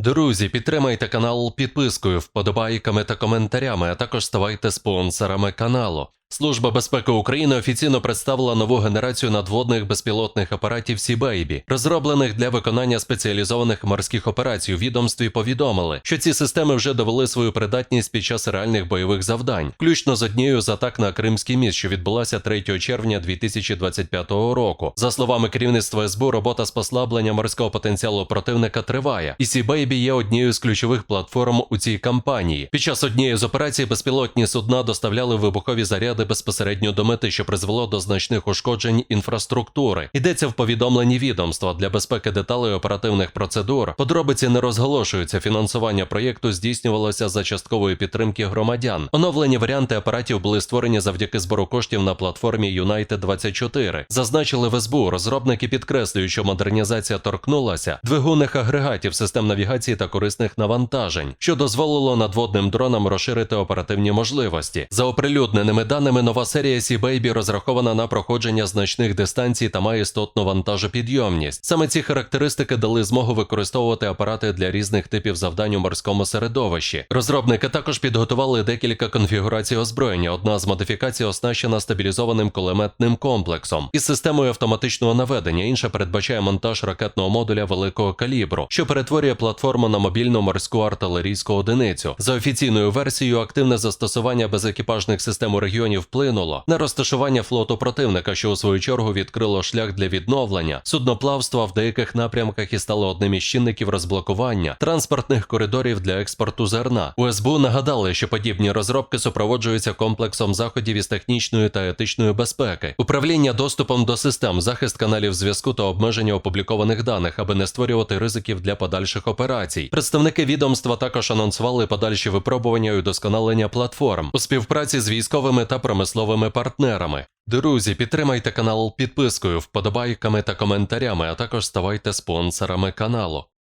Друзі, підтримайте канал підпискою, вподобайками та коментарями, а також ставайте спонсорами каналу. Служба безпеки України офіційно представила нову генерацію надводних безпілотних апаратів Сі-Бейбі, розроблених для виконання спеціалізованих морських операцій. У відомстві повідомили, що ці системи вже довели свою придатність під час реальних бойових завдань, включно з однією з атак на Кримський міст, що відбулася 3 червня 2025 року. За словами керівництва СБУ, робота з послаблення морського потенціалу противника триває, і Сі-Бейбі є однією з ключових платформ у цій кампанії. Під час однієї з операцій безпілотні судна доставляли вибухові заряди безпосередньо до мети, що призвело до значних ушкоджень інфраструктури. Йдеться в повідомленні відомства для безпеки деталей оперативних процедур. Подробиці не розголошуються. Фінансування проєкту здійснювалося за часткової підтримки громадян. Оновлені варіанти апаратів були створені завдяки збору коштів на платформі United 24 Зазначили в СБУ. Розробники підкреслюють, що модернізація торкнулася двигунних агрегатів систем навігації та корисних навантажень, що дозволило надводним дронам розширити оперативні можливості. За оприлюдненими даними, нова серія Sea Baby розрахована на проходження значних дистанцій та має істотну вантажопідйомність. Саме ці характеристики дали змогу використовувати апарати для різних типів завдань у морському середовищі. Розробники також підготували декілька конфігурацій озброєння. Одна з модифікацій оснащена стабілізованим кулеметним комплексом із системою автоматичного наведення. Інша передбачає монтаж ракетного модуля великого калібру, що перетворює платформу на мобільну морську артилерійську одиницю. За офіційною версією, активне застосування безекіпажних систем у регіоні вплинуло на розташування флоту противника, що у свою чергу відкрило шлях для відновлення судноплавства в деяких напрямках і стало одним із чинників розблокування транспортних коридорів для експорту зерна. У СБУ нагадали, що подібні розробки супроводжуються комплексом заходів із технічної та етичної безпеки, управління доступом до систем, захист каналів зв'язку та обмеження опублікованих даних, аби не створювати ризиків для подальших операцій. Представники відомства також анонсували подальші випробування і удосконалення платформ у співпраці з військовими та промисловими партнерами. Друзі, підтримайте канал підпискою, вподобайками та коментарями, а також ставайте спонсорами каналу.